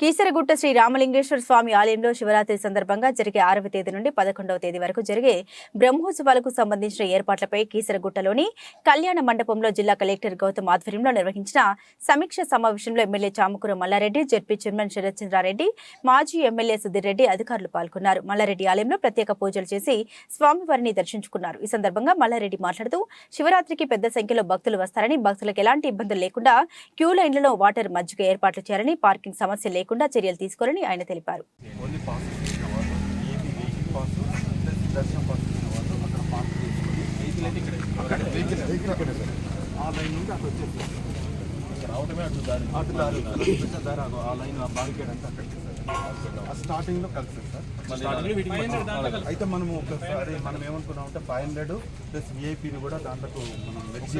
కీసరగుట్ట శ్రీ రామలింగేశ్వర స్వామి ఆలయంలో శివరాత్రి సందర్భంగా జరిగే ఆరవ తేదీ నుండి పదకొండవ తేదీ వరకు జరిగే బ్రహ్మోత్సవాలకు సంబంధించిన ఏర్పాట్లపై కీసరగుట్టలోని కళ్యాణ మండపంలో జిల్లా కలెక్టర్ గౌతమ్ ఆధ్వర్యంలో నిర్వహించిన సమీక్ష సమావేశంలో MLA Chamakura Mallareddy ZP chairman Sarathchandrareddy మాజీ ఎమ్మెల్యే సుధీర్ రెడ్డి అధికారులు పాల్గొన్నారు. మల్లారెడ్డి ఆలయంలో ప్రత్యేక పూజలు చేసి స్వామివారిని దర్శించుకున్నారు. ఈ సందర్భంగా మల్లారెడ్డి మాట్లాడుతూ శివరాత్రికి పెద్ద సంఖ్యలో భక్తులు వస్తారని భక్తులకు ఎలాంటి ఇబ్బందులు లేకుండా క్యూ లైన్లలో వాటర్ మజ్జిగ ఏర్పాట్లు చేయాలని పార్కింగ్ సమస్య లేకుండా చర్యలు తీసుకోవాలని ఆయన తెలిపారు. స్టార్టింగ్లో కలుస్తుంది సార్. అయితే మనము ఒకసారి మనం ఏమనుకున్నాం అంటే ఫైవ్ హండ్రెడ్ ప్లస్ విఐపీని కూడా దాంట్లో మనం వెజ్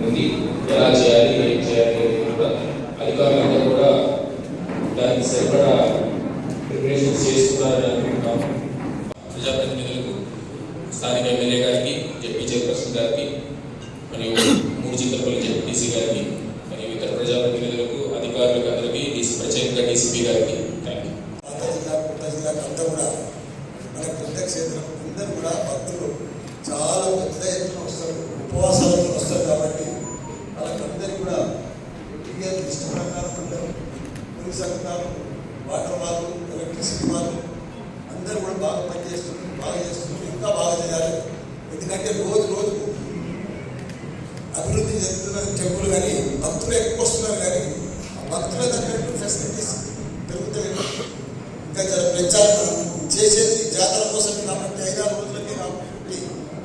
ఉంది ఎలా చేయాలి ఏం చేయాలి కూడా అధికారులంతా కూడా దానికి సరిపడా ప్రిపరేషన్ చేస్తున్నారని అనుకుంటున్నాము స్థానిక ఎమ్మెల్యే గారికి జడ్పీ చైర్పర్సన్ గారికి మరియు మూడు చిత్రపల్లి జడ్పీసీ గారికి మరియు ఇతర ప్రజాప్రతినిధులకు అధికారులకు అందరికీ డీసీ ప్రత్యేకంగా డీసీపీ గారికి థ్యాంక్ యూ జిల్లా కొత్త అంతా కూడా మన కూడా భక్తులు. చాలా పెద్ద ఎత్తున వస్తారు ఉపవాసాలతో వస్తారు కాబట్టి వాళ్ళకందరికీ కూడా ఇండియా లిస్ట్ ప్రకారం ఉంటారు. వాటర్ వాళ్ళు ఎలక్ట్రిసిటీ వాళ్ళు అందరూ కూడా బాగా పనిచేస్తున్నారు బాగా చేస్తున్నారు. అంటే రోజు రోజు అభివృద్ధి చెందుతున్న టెంపుల్ కానీ భక్తులు ఎక్కువ వస్తున్నారు కానీ ఆ భక్తుల తగ్గట్టు ఫెసిలిటీస్ పెరుగుతలేదు ఇంకా జర పెంచాలి చేసేది జాతర కోసం కాబట్టి ఐదారు రోజులకి కాబట్టి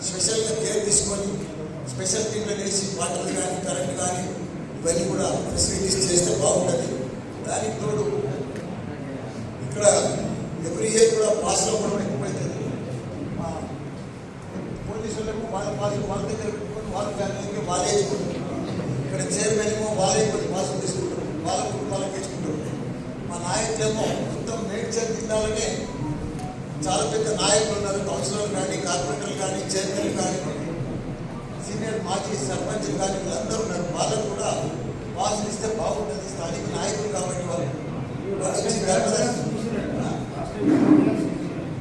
స్పెషల్గా కేర్ తీసుకొని స్పెషల్ ట్రీట్మెంట్ వేసి వాటర్ కానీ కరెంట్ కానీ ఇవన్నీ కూడా ఫెసిలిటీస్ చేస్తే బాగుంటుంది. దానికి తోడు ఇక్కడ ఎవ్రీ ఇయర్ కూడా పాస్లో కూడా ఎక్కువైతే పోలీసులకు వాళ్ళ పాసులు వాళ్ళ దగ్గర పెట్టుకొని వాళ్ళ ఫ్యామిలీకి వాళ్ళే ఇచ్చుకుంటారు ఇక్కడ చైర్మన్ ఏమో వాళ్ళే కొన్ని పాసులు తీసుకుంటారు. వాళ్ళ కుటుంబాలకు ఇచ్చుకుంటారు మా నాయకులేమో మొత్తం మేడ్చల్ జిల్లాలోనే చాలా పెద్ద నాయకులు ఉన్నారు. కౌన్సిలర్లు కానీ కార్పొరేటర్లు కానీ చైర్మన్లు కానీ సీనియర్ మాజీ సర్పంచ్లు కానీ వీళ్ళందరూ ఉన్నారు. వాళ్ళకు కూడా పాసులు ఇస్తే బాగుంటుంది. స్థానిక నాయకులు